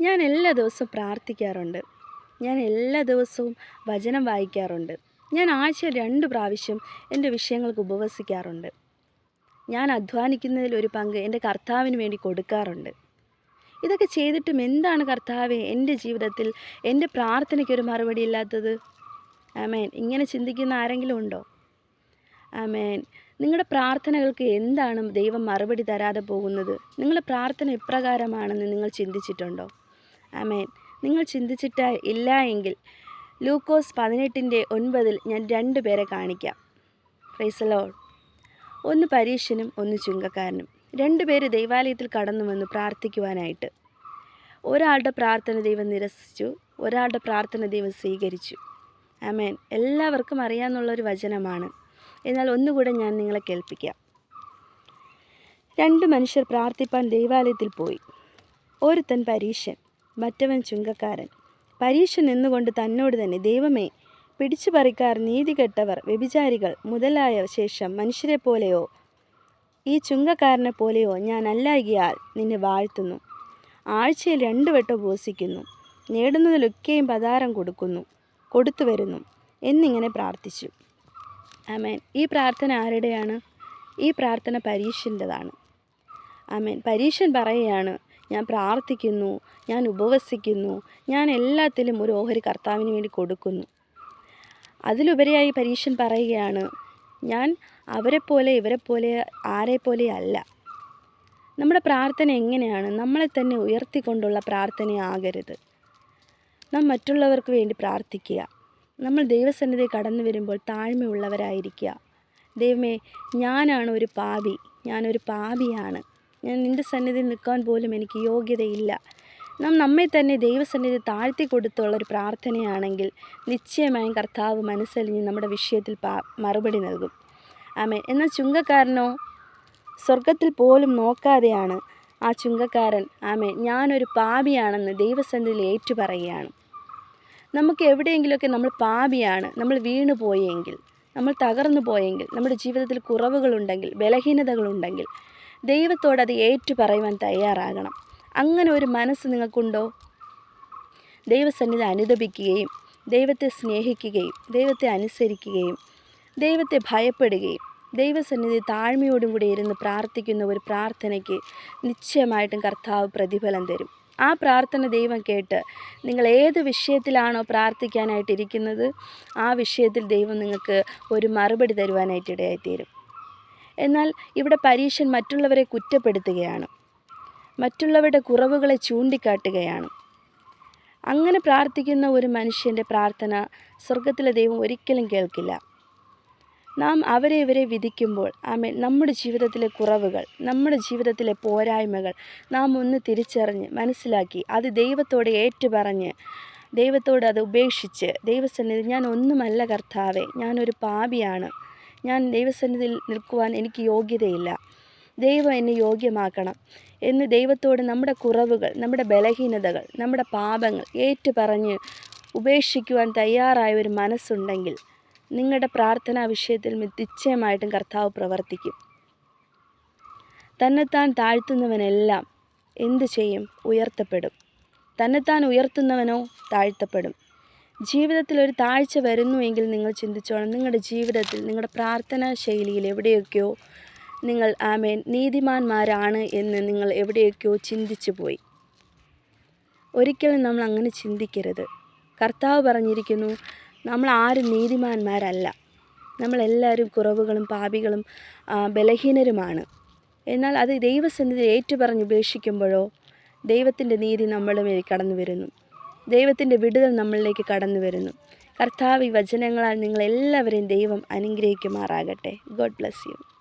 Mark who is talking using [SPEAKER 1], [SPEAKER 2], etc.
[SPEAKER 1] ഞാൻ എല്ലാ ദിവസവും പ്രാർത്ഥിക്കാറുണ്ട്. ഞാൻ എല്ലാ ദിവസവും വചനം വായിക്കാറുണ്ട്. ഞാൻ ആഴ്ച രണ്ട് പ്രാവശ്യം എന്റെ വിഷയങ്ങൾക്ക് ഉപവസിക്കാറുണ്ട്. ഞാൻ അധ്വാനിക്കുന്നതിൽ ഒരു പങ്ക് എന്റെ കർത്താവിന് വേണ്ടി കൊടുക്കാറുണ്ട്. ഇതൊക്കെ ചെയ്തിട്ടും എന്താണ് കർത്താവ് എന്റെ ജീവിതത്തിൽ എന്റെ പ്രാർത്ഥനയ്ക്കൊരു മറുപടി ഇല്ലാത്തത്? ആമേൻ. ഇങ്ങനെ ചിന്തിക്കുന്ന ആരെങ്കിലും ഉണ്ടോ? ആമേൻ. നിങ്ങളുടെ പ്രാർത്ഥനകൾക്ക് എന്താണ് ദൈവം മറുപടി തരാതെ പോകുന്നത്? നിങ്ങളുടെ പ്രാർത്ഥന ഇപ്രകാരമാണെന്ന് നിങ്ങൾ ചിന്തിച്ചിട്ടുണ്ടോ? ആമേൻ. നിങ്ങൾ ചിന്തിച്ചിട്ട് ഇല്ല എങ്കിൽ ലൂക്കോസ് പതിനെട്ടിന്റെ ഒൻപതിൽ ഞാൻ രണ്ട് പേരെ കാണിക്കാം. ഫ്രൈസലോൾ ഒന്ന് പരീക്ഷനും ഒന്ന് ചുങ്കക്കാരനും. രണ്ടുപേര് ദൈവാലയത്തിൽ കടന്നു വന്നു പ്രാർത്ഥിക്കുവാനായിട്ട്. ഒരാളുടെ പ്രാർത്ഥന ദൈവം നിരസിച്ചു ഒരാളുടെ പ്രാർത്ഥന ദൈവം സ്വീകരിച്ചു. ആമേൻ. എല്ലാവർക്കും അറിയാമെന്നുള്ളൊരു വചനമാണ്. എന്നാൽ ഒന്നുകൂടെ ഞാൻ നിങ്ങളെ കേൾപ്പിക്കാം. രണ്ട് മനുഷ്യർ പ്രാർത്ഥിപ്പാൻ ദൈവാലയത്തിൽ പോയി. ഒരുത്തൻ പരീശൻ മറ്റവൻ ചുങ്കക്കാരൻ പരീക്ഷ നിന്നുകൊണ്ട് തന്നോട് തന്നെ ദൈവമേ പിടിച്ചു പറിക്കാർ നീതികെട്ടവർ വ്യഭിചാരികൾ മുതലായ ശേഷം മനുഷ്യരെ പോലെയോ? ഈ ചുങ്കക്കാരനെ പോലെയോ ഞാൻ അല്ലായികയാൽ നിന്നെ വാഴ്ത്തുന്നു. ആഴ്ചയിൽ രണ്ടു വട്ടം ഉപസിക്കുന്നു. നേടുന്നതിലൊക്കെയും പതാരം കൊടുക്കുന്നു. കൊടുത്തു വരുന്നു. എന്നിങ്ങനെ പ്രാർത്ഥിച്ചു. അമേൻ ഈ പ്രാർത്ഥന ആരുടെയാണ്? ഈ പ്രാർത്ഥന പരീക്ഷന്റെതാണ്. അമേൻ പരീക്ഷൻ പറയുകയാണ് ഞാൻ പ്രാർത്ഥിക്കുന്നു ഞാൻ ഉപവസിക്കുന്നു ഞാൻ എല്ലാത്തിലും ഒരു ഓഹരി കർത്താവിന് വേണ്ടി കൊടുക്കുന്നു. അതിലുപരിയായി പരീക്ഷൻ പറയുകയാണ് ഞാൻ അവരെപ്പോലെ ഇവരെപ്പോലെ ആരെപ്പോലെ അല്ല. നമ്മുടെ പ്രാർത്ഥന എങ്ങനെയാണ്? നമ്മളെ തന്നെ ഉയർത്തിക്കൊണ്ടുള്ള പ്രാർത്ഥനയാകരുത് നാം മറ്റുള്ളവർക്ക് വേണ്ടി പ്രാർത്ഥിക്കുക. നമ്മൾ ദൈവസന്നിധി കടന്നു വരുമ്പോൾ താഴ്മയുള്ളവരായിരിക്കുക. ദൈവമേ ഞാനാണ് ഒരു പാപി ഞാനൊരു പാപിയാണ്. ഞാൻ നിന്റെ സന്നിധിയിൽ നിൽക്കാൻ പോലും എനിക്ക് യോഗ്യതയില്ല. നാം നമ്മെ തന്നെ ദൈവസന്നിധി താഴ്ത്തി കൊടുത്തുള്ള ഒരു പ്രാർത്ഥനയാണെങ്കിൽ നിശ്ചയമായും കർത്താവ് മനസ്സലിഞ്ഞ് നമ്മുടെ വിഷയത്തിൽ മറുപടി നൽകും. ആമേ എന്നാൽ ചുങ്കക്കാരനോ സ്വർഗത്തിൽ പോലും നോക്കാതെയാണ് ആ ചുങ്കക്കാരൻ ആമേ ഞാനൊരു പാപിയാണെന്ന് ദൈവസന്നിധിയിൽ ഏറ്റുപറയുകയാണ്. നമുക്ക് എവിടെയെങ്കിലുമൊക്കെ നമ്മൾ പാപിയാണ് നമ്മൾ വീണു പോയെങ്കിൽ നമ്മൾ തകർന്നു പോയെങ്കിൽ നമ്മുടെ ജീവിതത്തിൽ കുറവുകളുണ്ടെങ്കിൽ ബലഹീനതകളുണ്ടെങ്കിൽ ദൈവത്തോട് അത് ഏറ്റു പറയുവാൻ തയ്യാറാകണം. അങ്ങനെ ഒരു മനസ്സ് നിങ്ങൾക്കുണ്ടോ? ദൈവസന്നിധി അനുദപിക്കുകയും ദൈവത്തെ സ്നേഹിക്കുകയും ദൈവത്തെ അനുസരിക്കുകയും ദൈവത്തെ ഭയപ്പെടുകയും ദൈവസന്നിധി താഴ്മയോടും കൂടി ഇരുന്ന് പ്രാർത്ഥിക്കുന്ന ഒരു പ്രാർത്ഥനയ്ക്ക് നിശ്ചയമായിട്ടും കർത്താവ് പ്രതിഫലം തരും. ആ പ്രാർത്ഥന ദൈവം കേട്ട് നിങ്ങൾ ഏത് വിഷയത്തിലാണോ പ്രാർത്ഥിക്കാനായിട്ടിരിക്കുന്നത് ആ വിഷയത്തിൽ ദൈവം നിങ്ങൾക്ക് ഒരു മറുപടി തരുവാനായിട്ട് ഇടയായിത്തീരും. എന്നാൽ ഇവിടെ പരീക്ഷൻ മറ്റുള്ളവരെ കുറ്റപ്പെടുത്തുകയാണ്. മറ്റുള്ളവരുടെ കുറവുകളെ ചൂണ്ടിക്കാട്ടുകയാണ്. അങ്ങനെ പ്രാർത്ഥിക്കുന്ന ഒരു മനുഷ്യന്റെ പ്രാർത്ഥന സ്വർഗത്തിലെ ദൈവം ഒരിക്കലും കേൾക്കില്ല. നാം അവരെ ഇവരെ വിധിക്കുമ്പോൾ ആമേ നമ്മുടെ ജീവിതത്തിലെ കുറവുകൾ നമ്മുടെ ജീവിതത്തിലെ പോരായ്മകൾ നാം ഒന്ന് തിരിച്ചറിഞ്ഞ് മനസ്സിലാക്കി അത് ദൈവത്തോട് ഏറ്റുപറഞ്ഞ് ദൈവത്തോട് അത് ഉപേക്ഷിച്ച് ദൈവസന്നിധി ഞാൻ ഒന്നുമല്ല കർത്താവേ ഞാനൊരു പാപിയാണ്. ഞാൻ ദൈവസന്നിധിയിൽ നിൽക്കുവാൻ എനിക്ക് യോഗ്യതയില്ല. ദൈവം എന്നെ യോഗ്യമാക്കണം എന്ന് ദൈവത്തോട് നമ്മുടെ കുറവുകൾ നമ്മുടെ ബലഹീനതകൾ നമ്മുടെ പാപങ്ങൾ ഏറ്റുപറഞ്ഞ് ഉപേക്ഷിക്കുവാൻ തയ്യാറായ ഒരു മനസ്സുണ്ടെങ്കിൽ നിങ്ങളുടെ പ്രാർത്ഥനാ വിഷയത്തിൽ നിശ്ചയമായിട്ടും കർത്താവ് പ്രവർത്തിക്കും. തന്നെത്താൻ താഴ്ത്തുന്നവനെല്ലാം എന്തു ചെയ്യും? ഉയർത്തപ്പെടും. തന്നെത്താൻ ഉയർത്തുന്നവനോ താഴ്ത്തപ്പെടും. ജീവിതത്തിൽ ഒരു താഴ്ച വരുന്നുവെങ്കിൽ നിങ്ങൾ ചിന്തിച്ചോണം. നിങ്ങളുടെ ജീവിതത്തിൽ നിങ്ങളുടെ പ്രാർത്ഥനാ ശൈലിയിൽ എവിടെയൊക്കെയോ നിങ്ങൾ ആമേൻ നീതിമാന്മാരാണ് എന്ന് നിങ്ങൾ എവിടെയൊക്കെയോ ചിന്തിച്ചു പോയി. ഒരിക്കലും നമ്മൾ അങ്ങനെ ചിന്തിക്കരുത്. കർത്താവ് പറഞ്ഞിരിക്കുന്നു നമ്മൾ ആരും നീതിമാന്മാരല്ല. നമ്മളെല്ലാവരും കുറവുകളും പാപികളും ബലഹീനരുമാണ്. എന്നാൽ അത് ദൈവസന്നിധി ഏറ്റുപറഞ്ഞ് ഉപേക്ഷിക്കുമ്പോഴോ ദൈവത്തിന്റെ നീതി നമ്മളും കടന്നു വരുന്നു ദൈവത്തിന്റെ വിടുതൽ നമ്മളിലേക്ക് കടന്നു വരുന്നു. കർത്താവ് ഈ വചനങ്ങളാൽ നിങ്ങളെല്ലാവരെയും ദൈവം അനുഗ്രഹിക്കുമാറാകട്ടെ. God bless you